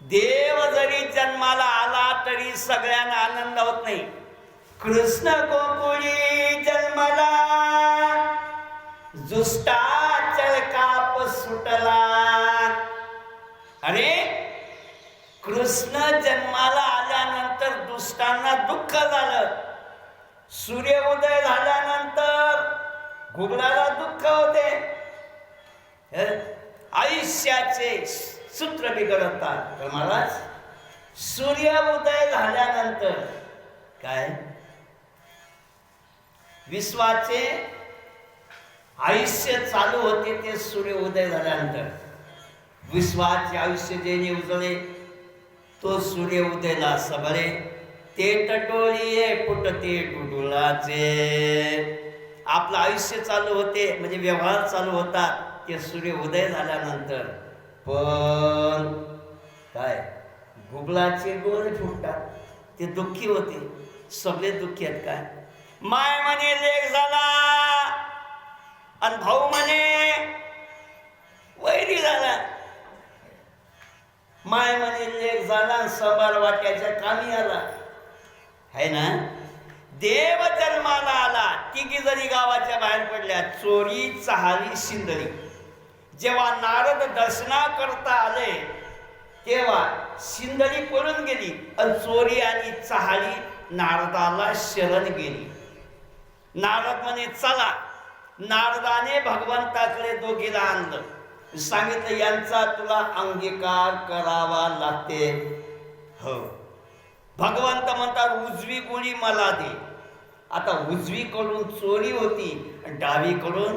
देव जरी जन्माला आला तरी सगळ्यांना आनंद होत नाही. कृष्ण गोकुळी जन्मला जुष्टा काप सुटला. अरे कृष्ण जन्माला आल्यानंतर दुष्टांना दुःख झालं. सूर्य उदय झाल्यानंतर घुबडाला दुःख होते. आयुष्याचे सूत्र बिघडतात तर महाराज सूर्य उदय झाल्यानंतर काय? विश्वाचे आयुष्य चालू होते ते सूर्य उदय झाल्यानंतर. विश्वाचे आयुष्य जेणे उजळे तो सूर्य उदयला सबळे. ते टटोळीये पुटते डुडुळाचे आपलं आयुष्य चालू होते म्हणजे व्यवहार चालू होतात ते सूर्य उदय झाल्यानंतर. पण काय गुगलाचे डोळे फुटतात ते दुःखी होते. सगळे दुःखी आहेत काय? माय म्हणे लेख झाला. आणि भाऊ म्हणे वैरी झाला. माय म्हणे लेख झाला आणि वाट्याच्या कामी आला. है ना? देव जन्माला आला. तिघी जरी गावाच्या बाहेर पडल्या. चोरी चहाली शिंदरी. जेव्हा नारद दर्शना करता आले तेव्हा शिंदरी पळून गेली आणि चोरी आणि चहाली नारदाला शरण गेली. नारद म्हणे चला. नारदाने भगवंताकडे दोघीला आणलं. सांगितलं यांचा तुला अंगीकार करावा लागते. हो. भगवंत म्हणतात उजवी गोळी मला दे. आता उजवीकडून चोरी होती डावीकडून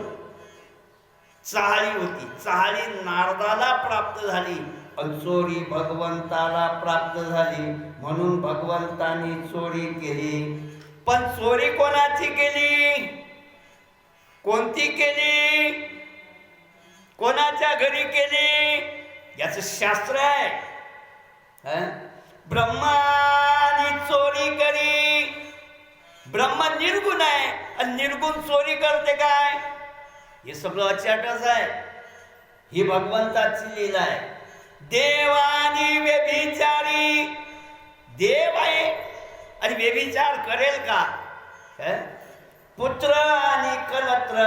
चहाळी होती. चहाळी नारदाला प्राप्त झाली. आणि चोरी भगवंताला प्राप्त झाली. म्हणून भगवंतानी चोरी केली. पण चोरी कोणाची केली? कोणती केली? कोणाच्या घरी केली? याच शास्त्र आहे. हं? ब्रह्मानी चोरी करी. ब्रह्म निर्गुण आहे. आणि निर्गुण चोरी करते काय? हे सगळं अचाटच आहे. ही भगवंताची लीला आहे. देवानी व्यभिचारी. देव आहे आणि व्यभिचार करेल का? पुत्र आणि कलत्र.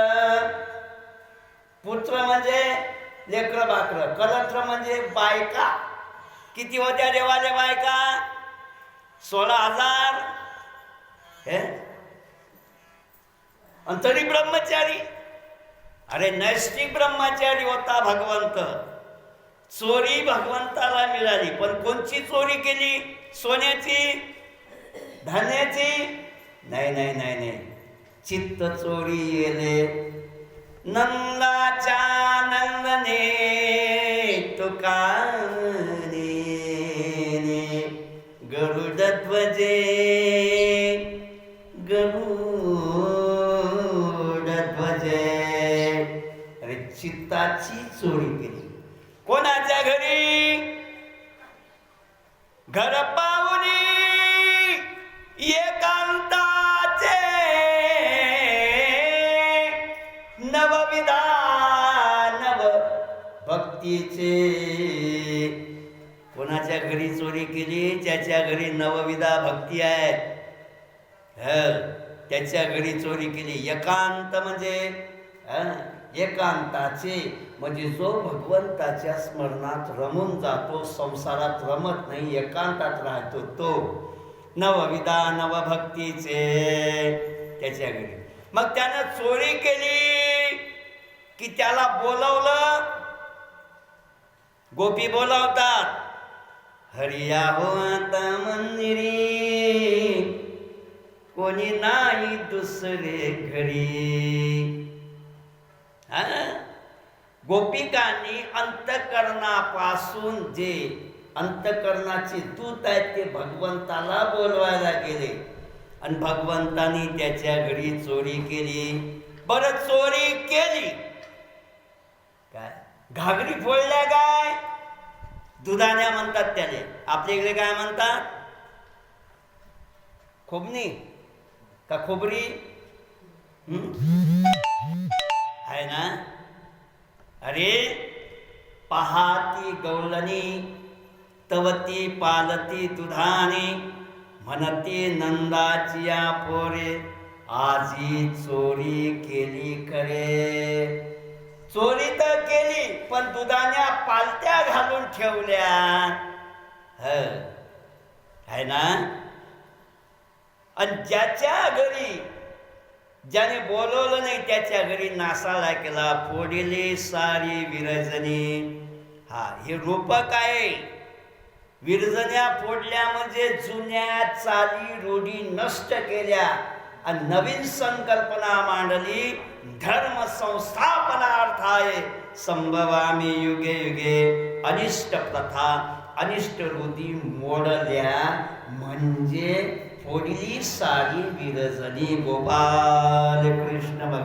पुत्र म्हणजे लेकर बाकर. कलत्र म्हणजे बायका. किती होत्या देवाले बायका? सोळा हजार. हे? आणि तरी ब्रह्मचारी. अरे नैष्टिक ब्रह्मचारी होता भगवंत. चोरी भगवंताला मिळाली. पण कोणची चोरी केली? सोन्याची? धान्याची? नाही नाही नाही नाही. चित्त चोरी येले नंदाच्या भक्तीचे कोणाच्या घरी चोरी केली त्याच्या घरी नवविधा भक्ती आहेत. त्याच्या घरी चोरी केली. एकांत म्हणजे एकांताचे म्हणजे जो भगवंताच्या स्मरणात रमून जातो संसारात रमत नाही एकांतात राहतो तो. नवविधा नवभक्तीचे त्याच्या घरी. मग त्यानं चोरी केली की त्याला बोलवलं गोपी बोलावतात. हरिया हो आता मंदिरी. कोणी नाही दुसरे घरी. गोपिकांनी अंतकरणापासून जे अंतकरणाचे दूत आहेत ते भगवंताला बोलवायला गेले. आणि भगवंतानी त्याच्या घरी चोरी केली. बरं चोरी केली. घागरी फोडल्या काय? दुधाण्या म्हणतात त्याने. आपल्या इकडे काय म्हणतात? खोबणी. का खोबरी? आहे ना? अरे पहाती गौलनी तवती पालती दुधाने म्हणती नंदाची या पोरे आजी चोरी केली करे चोरी तर केली पण दुधान्या पालत्या घालून ठेवल्या. ह. आहे ना? आणि ज्याच्या घरी ज्याने बोलवलं नाही त्याच्या घरी नासाला केला. फोडिले सारी विरजनी. हा हे रूपक आहे. विरजण्या फोडल्या म्हणजे जुन्या चाली रूढी नष्ट केल्या. आणि नवीन संकल्पना मांडली धर्म संस्थापनार्थाय संभवामी युगे युगे अनिष्ट प्रथा अनिष्ट रूढी मोडल्या म्हणजे फोडली सारी विरजनी गोपाल कृष्ण